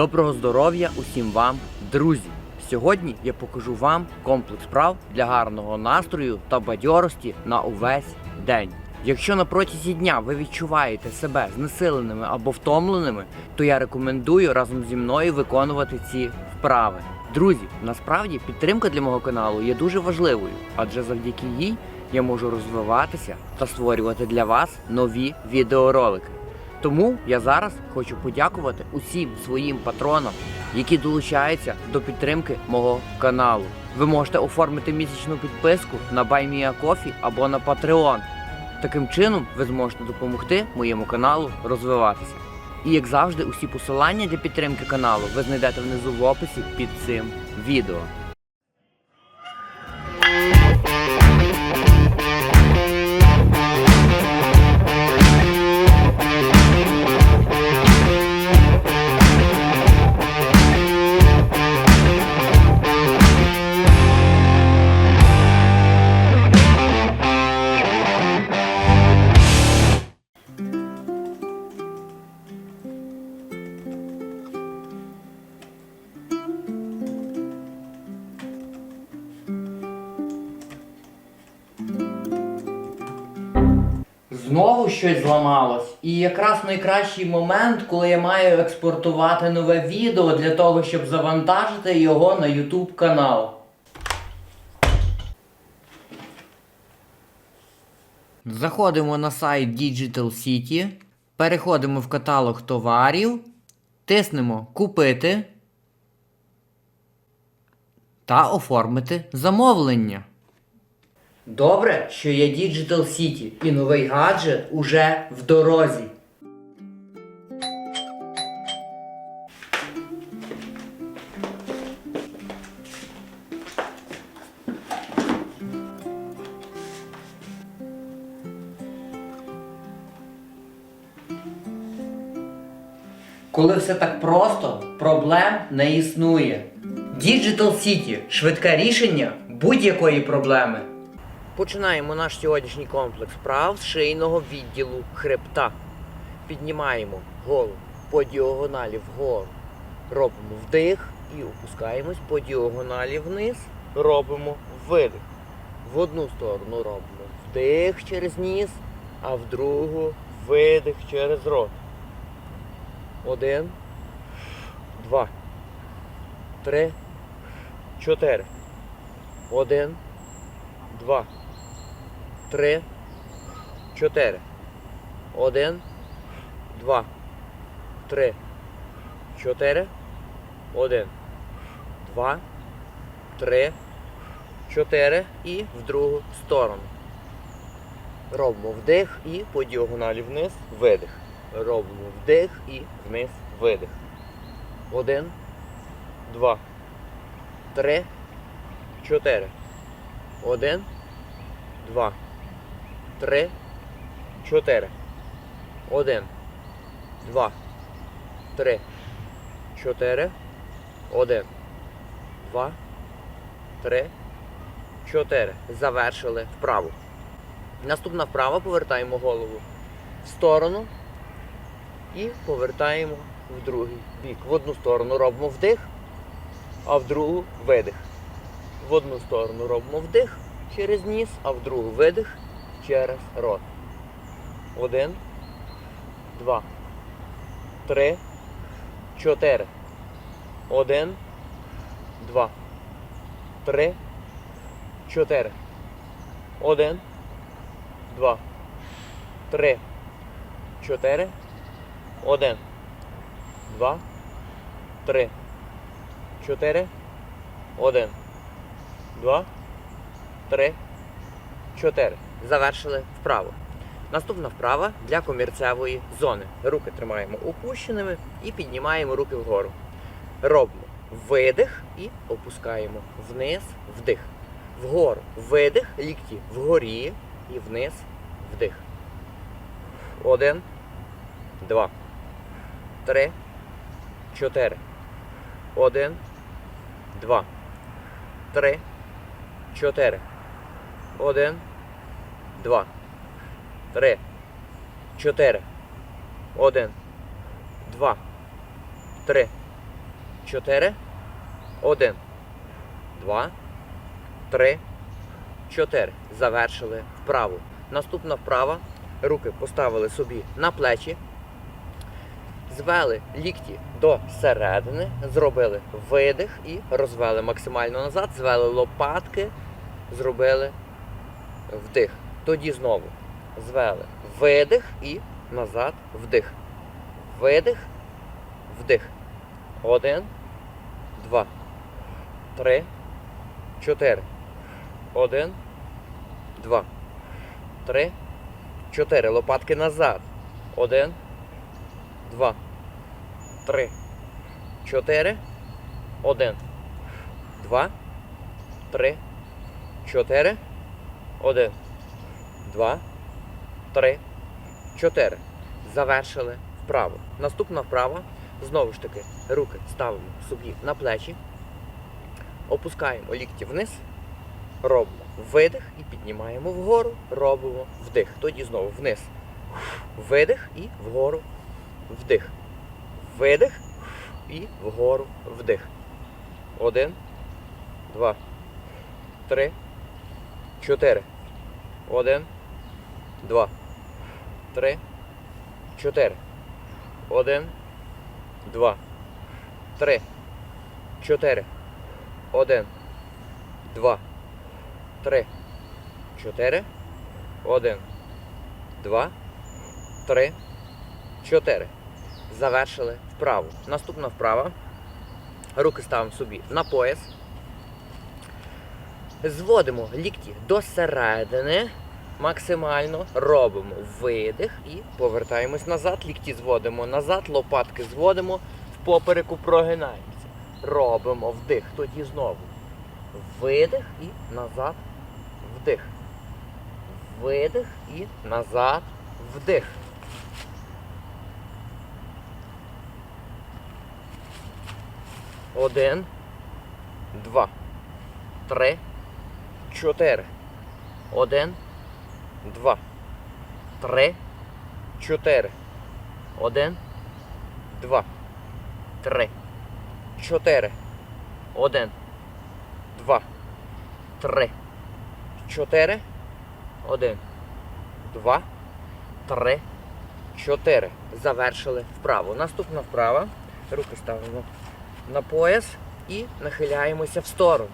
Доброго здоров'я усім вам, друзі! Сьогодні я покажу вам комплекс прав для гарного настрою та бадьорості на увесь день. Якщо на протязі дня ви відчуваєте себе знесиленими або втомленими, то я рекомендую разом зі мною виконувати ці вправи. Друзі, насправді підтримка для мого каналу є дуже важливою, адже завдяки їй я можу розвиватися та створювати для вас нові відеоролики. Тому я зараз хочу подякувати усім своїм патронам, які долучаються до підтримки мого каналу. Ви можете оформити місячну підписку на BuyMeACoffee або на Patreon. Таким чином ви зможете допомогти моєму каналу розвиватися. І як завжди, усі посилання для підтримки каналу ви знайдете внизу в описі під цим відео. Знову зламалось. І якраз найкращий момент, коли я маю експортувати нове відео для того, щоб завантажити його на YouTube канал. Заходимо на сайт Digital City, переходимо в каталог товарів, тиснемо Купити та оформити замовлення. Добре, що є Digital City і новий гаджет уже в дорозі. Коли все так просто, проблем не існує. Digital City швидке рішення будь-якої проблеми. Починаємо наш сьогоднішній комплекс прав з шийного відділу хребта. Піднімаємо голову по діагоналі вгору. Робимо вдих і опускаємось по діагоналі вниз. Робимо видих. В одну сторону робимо вдих через ніс, а в другу видих через рот. Один, два, три, чотири. Один, два, три, чотири. Один, два, три, чотири. Один, два, три, чотири. І в другу сторону. Робимо вдих і по діагоналі вниз видих. Робимо вдих і вниз видих. Один, два, три, чотири. Один, два, три, чотири. Один, два, три, чотири. Один, два, три, чотири. Завершили вправу. Наступна вправа повертаємо голову в сторону і повертаємо в другий бік. В одну сторону робимо вдих, а в другу видих. В одну сторону робимо вдих через ніс, а в другу видих через рот. Один, два, три, чотири. Один, два, три, чотири. Один, два, три, чотири. Один, два, три, чотири. Один, два, три, чотири. Завершили вправу. Наступна вправа для комірцевої зони. Руки тримаємо опущеними і піднімаємо руки вгору. Робимо видих і опускаємо вниз, вдих. Вгору видих, лікті вгорі і вниз, вдих. Один, два, три, чотири. Один, два, три, чотири. Один, два, три, чотири. Один, два, три, чотири. Один. Два. Три. Чотири. Завершили вправу. Наступна вправа. Руки поставили собі на плечі. Звели лікті до середини, зробили видих і розвели максимально назад, звели лопатки, зробили вдих. Тоді знову звели видих і назад вдих. Видих, вдих. Один, два, три, чотири. Один, два, три, чотири. Лопатки назад. Один, два, три, чотири. Один, два, три, чотири. Один, два, три, чотири. Завершили вправо. Наступна вправа. Знову ж таки, руки ставимо собі на плечі, опускаємо лікті вниз, робимо видих і піднімаємо вгору, робимо вдих. Тоді знову вниз. Видих і вгору вдих. Видих і вгору вдих. Один, два, три, чотири. Один, два, три, чотири. Один, два, три, чотири. Один, два, три, чотири. Один, два, три, чотири. Завершили вправу. Наступна вправа. Руки ставимо собі на пояс. Зводимо лікті до середини. Максимально робимо видих і повертаємось назад. Лікті зводимо назад, лопатки зводимо, в попереку прогинаємося. Робимо вдих. Тоді знову. Видих і назад вдих. Видих і назад вдих. Один, два, три, чотири. Один, два, три, чотири. Один, два, три, чотири. Один, два, три, чотири. Один, два, три, чотири. Завершили вправу. Наступна вправа. Руки ставимо на пояс і нахиляємося в сторону.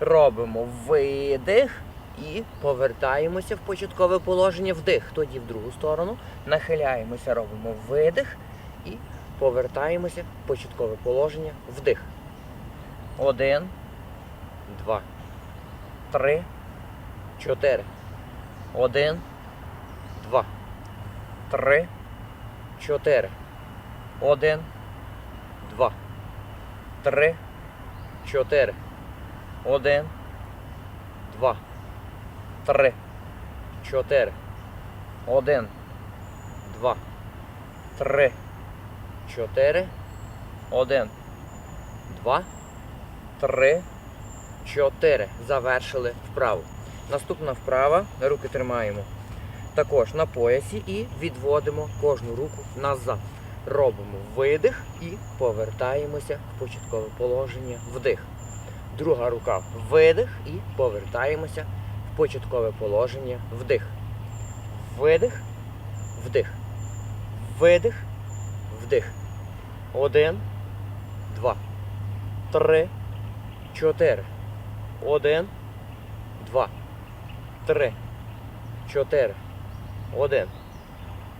Робимо видих і повертаємося в початкове положення вдих. Тоді в другу сторону. Нахиляємося, робимо видих і повертаємося в початкове положення вдих. Один, два, три, чотири. Один, два, три, чотири. Один, два, три, чотири. Один, два, три, чотири. Один, два, три, чотири. Один, два, три, чотири. Завершили вправу. Наступна вправа. Руки тримаємо також на поясі і відводимо кожну руку назад. Робимо видих і повертаємося в початкове положення вдих. Друга рука видих і повертаємося початкове положення. Вдих. Видих, вдих. Видих, вдих. Один, два, три, чотири. Один, два, три, чотири. Один,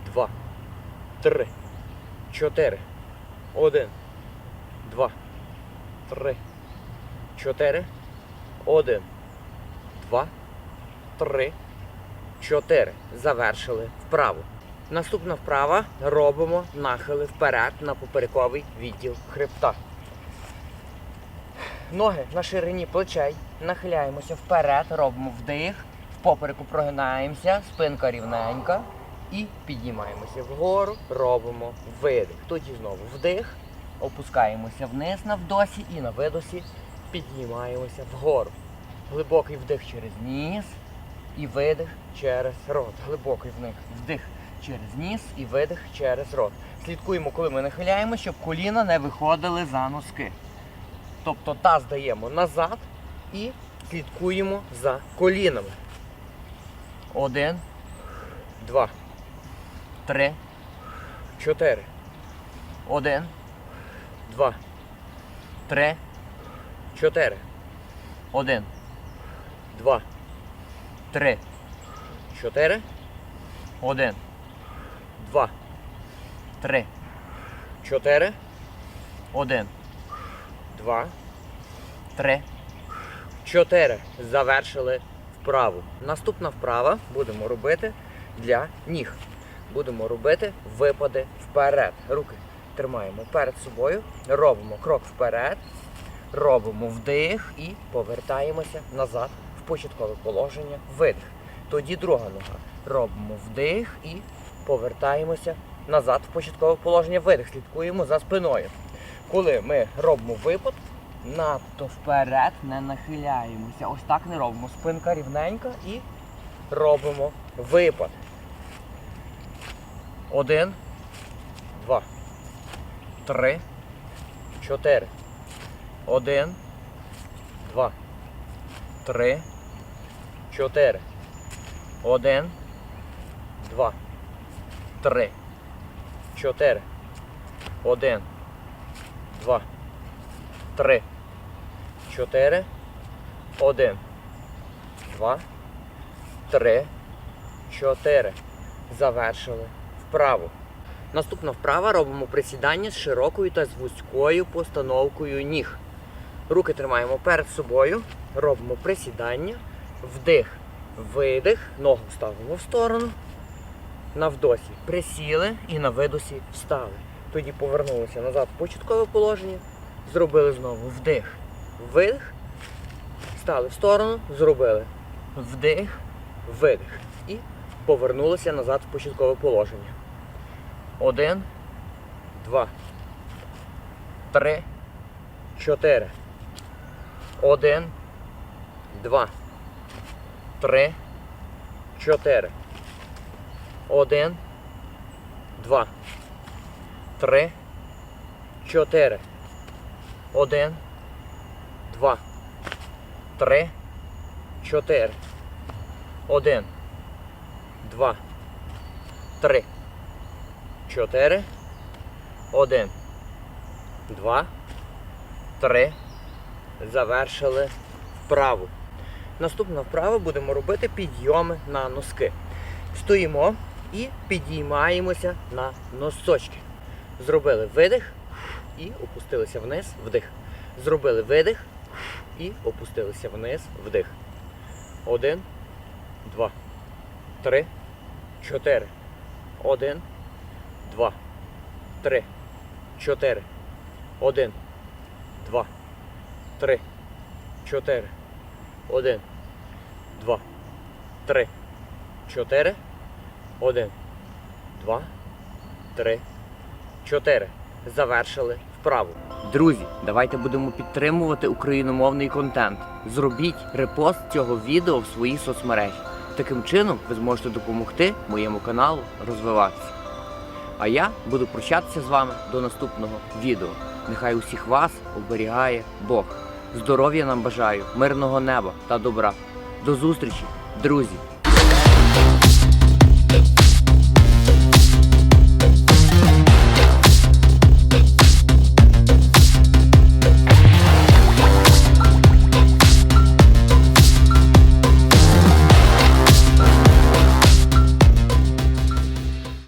два, три, чотири. Один, два, три, чотири. Один, два, три, чотири. Завершили вправу. Наступна вправа робимо нахили вперед на поперековий відділ хребта. Ноги на ширині плечей. Нахиляємося вперед, робимо вдих, в попереку прогинаємося, спинка рівненька. І піднімаємося вгору, робимо видих. Тоді знову вдих, опускаємося вниз на вдосі і на видосі піднімаємося вгору. Глибокий вдих через ніс і видих через рот. Глибокий вдих, вдих через ніс і видих через рот. Слідкуємо, коли ми нахиляємо, щоб коліна не виходили за носки. Тобто таз даємо назад і слідкуємо за колінами. Один, два, три, чотири. Один, два, три, чотири. Один, два, три, чотири. Один, два, три, чотири. Один, два, три, чотири. Завершили вправу. Наступна вправа будемо робити для ніг. Будемо робити випади вперед. Руки тримаємо перед собою, робимо крок вперед, робимо вдих і повертаємося назад початкове положення. Видих. Тоді друга нога. Робимо вдих і повертаємося назад в початкове положення. Видих. Слідкуємо за спиною. Коли ми робимо випад, надто вперед не нахиляємося. Ось так не робимо. Спинка рівненька і робимо випад. Один, два, три, чотири. Один, два, три, чотири. Один, два, три, чотири. Один, два, три, чотири. Один, два, три, чотири. Завершили. Вправу. Наступна вправа. Робимо присідання з широкою та з вузькою постановкою ніг. Руки тримаємо перед собою, робимо присідання, вдих, видих, ногу ставимо в сторону. На вдосі присіли і на видосі встали. Тоді повернулися назад в початкове положення, зробили знову вдих, видих, стали в сторону, зробили вдих, видих. І повернулися назад в початкове положення. Один, два, три, чотири. Один, два, три, чотири. Один, два, три, чотири. Один, два, три, чотири. Один, два, три, чотири. Один, два, три. Завершили вправу. Наступна вправа будемо робити підйоми на носки. Стоїмо і підіймаємося на носочки. Зробили видих і опустилися вниз, вдих. Зробили видих і опустилися вниз, вдих. Один, два, три, чотири. Один, два, три, чотири. Один, два, три, чотири. Один, два, три, чотири. Один, два, три, чотири. Завершили вправу. Друзі, давайте будемо підтримувати україномовний контент. Зробіть репост цього відео в своїй соцмережі. Таким чином ви зможете допомогти моєму каналу розвиватися. А я буду прощатися з вами до наступного відео. Нехай усіх вас оберігає Бог. Здоров'я нам бажаю, мирного неба та добра. До зустрічі, друзі!